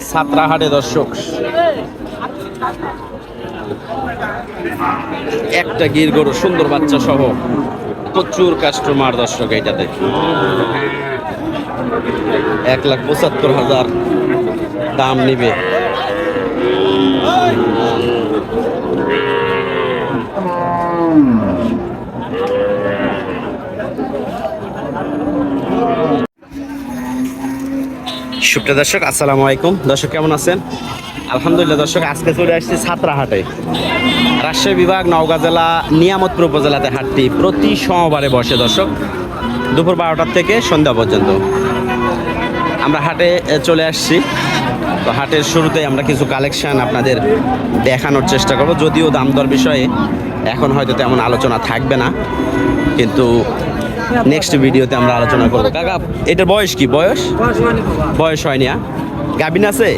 সাতরাহাটে দর্শক। একটা গির গরু, সুন্দর বাচ্চা সহ। প্রচুর কাস্টমার দর্শক এইটাতে। এক লাখ পঁচাত্তর হাজার দাম নিবে। সুপ্রিয় দর্শক, আসসালামু আলাইকুম। দর্শক, কেমন আছেন? আলহামদুলিল্লাহ, দর্শক, আজকে চলে আসছি ছাত্রাহাটে। রাজশাহী বিভাগ, নওগাঁ জেলা, নিয়ামতপুর উপজেলাতে হাটটি প্রতি সোমবারে বসে, দর্শক। দুপুর বারোটার থেকে সন্ধ্যা পর্যন্ত। আমরা হাটে চলে আসছি। তো হাটের শুরুতে আমরা কিছু কালেকশান আপনাদের দেখানোর চেষ্টা করব। যদিও দাম দর বিষয়ে এখন হয়তো তেমন আলোচনা থাকবে না, কিন্তু নেক্সট ভিডিওতে আমরা আলোচনা করব। কাকা এটার বয়স কি? বয়স? বয়স হয়নি হ্যাঁ? গাভিন আছে?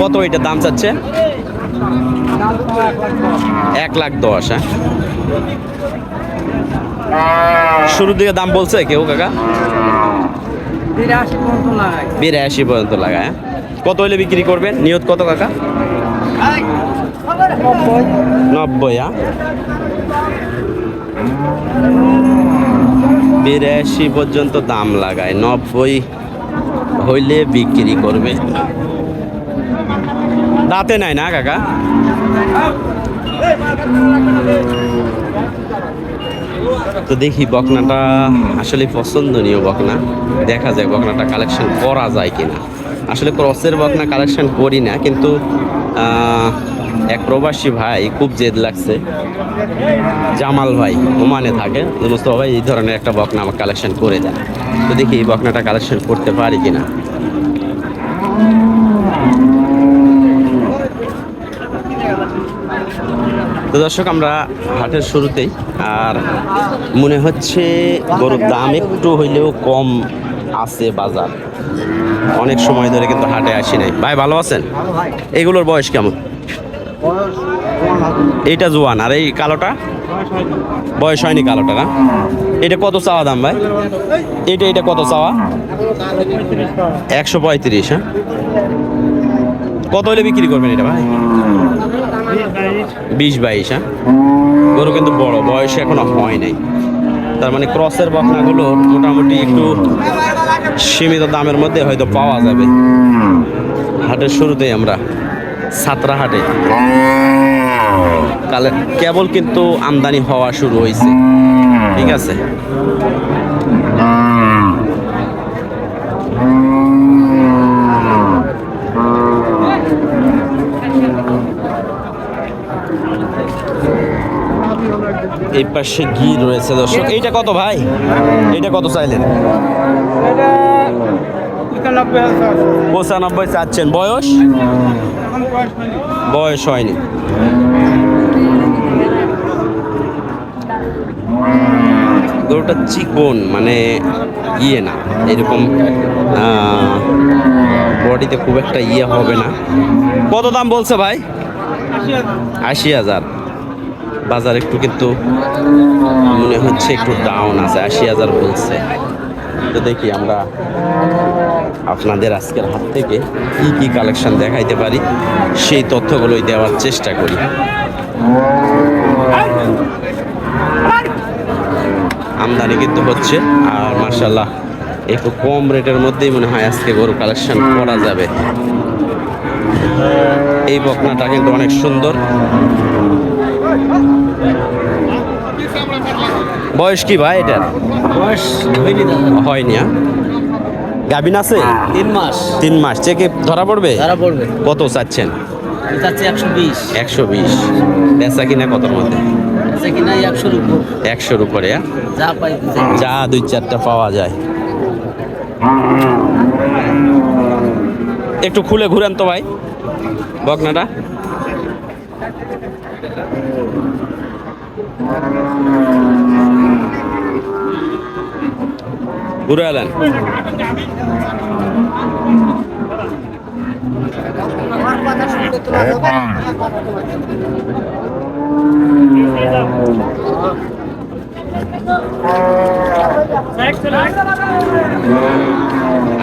কত এটার দাম চাচ্ছে? এক লাখ দশ হ্যাঁ? শুরুর দিকে দাম বলছে কেউ কাকা? বিরাশি পর্যন্ত লাগায়। হ্যাঁ? কত হইলে বিক্রি করবেন? নিয়ত কত কাকা? নব্বই হ্যাঁ? বিরাশি পর্যন্ত দাম লাগায়, নব্বই হইলে বিক্রি করবে। দাঁতে নাই না কাকা? তো দেখি বকনাটা আসলে পছন্দনীয় বকনা। দেখা যায় বকনাটা কালেকশন করা যায় কিনা। আসলে ক্রসের বকনা কালেকশন করি না, কিন্তু এক প্রবাসী ভাই খুব জেদ লাগছে। জামাল ভাই ওমানে থাকে। মুস্তফা ভাই এই ধরনের একটা বকনা আমার কালেকশন করে দেন। তো দেখি এই বকনাটা কালেকশন করতে পারি কিনা। তো দর্শক আমরা হাটের শুরুতেই আর মনে হচ্ছে গরুর দাম একটু হইলেও কম আছে বাজার। অনেক সময় ধরে কিন্তু হাটে আসি নাই। ভাই ভালো আছেন? এগুলোর বয়স কেমন? এইটা জোয়ান, আর এই কালোটা? বয়স হয়নি কালোটা, না? এটা কত চাওয়া দাম ভাই? এটা এটা কত চাওয়া? একশো পঁয়ত্রিশ হ্যাঁ? কত হলে বিক্রি করবেন এটা ভাই? বিশ বাইশ হ্যাঁ? গরু কিন্তু বড়, বয়স এখনও হয় নাই। তার মানে ক্রসের বকনাগুলো মোটামুটি একটু সীমিত দামের মধ্যে হয়তো পাওয়া যাবে। হাটের শুরুতেই আমরা সাতরা হাটে কালে কেবল কিন্তু আমদানি হওয়া শুরু হয়েছে ঠিক আছে? এই পাশে ঘি রয়েছে দর্শক। এইটা কত ভাই? এইটা কত চাইলেন? পঁচানব্বই চাচ্ছেন। বয়স? বয়স হয়নি? গরুটা চিকন মানে ইয়ে না, এরকম বডিতে খুব একটা ইয়ে হবে না। কত দাম বলছে ভাই? আশি হাজার। বাজার একটু কিন্তু মনে হচ্ছে একটু ডাউন আছে, আশি হাজার বলছে। তো দেখি আমরা আপনাদের আজকের হাত থেকে কি কি কালেকশন দেখাইতে পারি, সেই তথ্যগুলোই দেওয়ার চেষ্টা করি। আমদানি কিন্তু হচ্ছে, আর মার্শাল্লাহ একটু কম রেটের মধ্যেই মনে হয় আজকে গরু কালেকশন করা যাবে। এই বকনাটা কিন্তু অনেক সুন্দর। বয়স কি ভাই এটার বয়স হয়নি হ্যাঁ? গাভিন আছে তিন মাস। তিন মাস। চেকে ধরা পড়বে? ধরা পড়বে। কত চাচ্ছেন? চাচ্ছে একশো বিশ। একশো বিশ। বেচা কিনা কতর মধ্যে? একশোর উপরে। হ্যাঁ? যা দুই চারটা পাওয়া যায়। একটু খুলে ঘুরেন তো ভাই। বকনাটা। ঘুরে এলেন।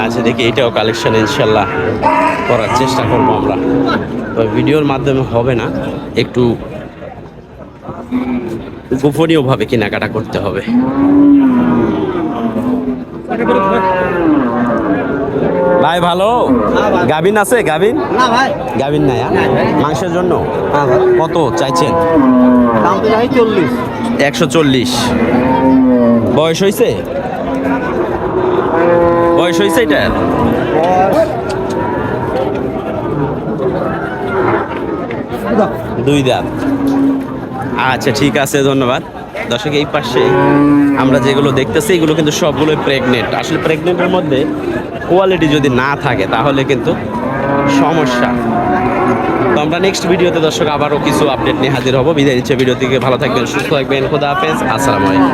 আচ্ছা দেখি এটাও কালেকশন ইনশাল্লাহ করার চেষ্টা করব আমরা। তো ভিডিওর মাধ্যমে হবে না, একটু গোপনীয়ভাবে কেনাকাটা করতে হবে। ভাই ভালো? গাবিন আছে গাবিন না ভাই। গাবিন নাই হ্যাঁ? মাংসের জন্য? কত চাইছেন? দাম তো যাই চল্লিশ। একশো চল্লিশ। বয়স হয়েছে বয়স হয়েছে এটার দুই দাঁত। আচ্ছা ঠিক আছে ধন্যবাদ। দর্শক, এই পাশে আমরা যেগুলো দেখতেছি, এগুলো কিন্তু সবগুলোই প্রেগনেন্ট আসলে প্রেগনেন্টের মধ্যে কোয়ালিটি যদি না থাকে, তাহলে কিন্তু সমস্যা। তো আমরা নেক্সট ভিডিওতে দর্শক আবারও কিছু আপডেট নিয়ে হাজির হব। বিদায় নিচ্ছে ভিডিও থেকে। ভালো থাকবেন, সুস্থ থাকবেন। খোদা হাফেজ। আসসালামু আলাইকুম।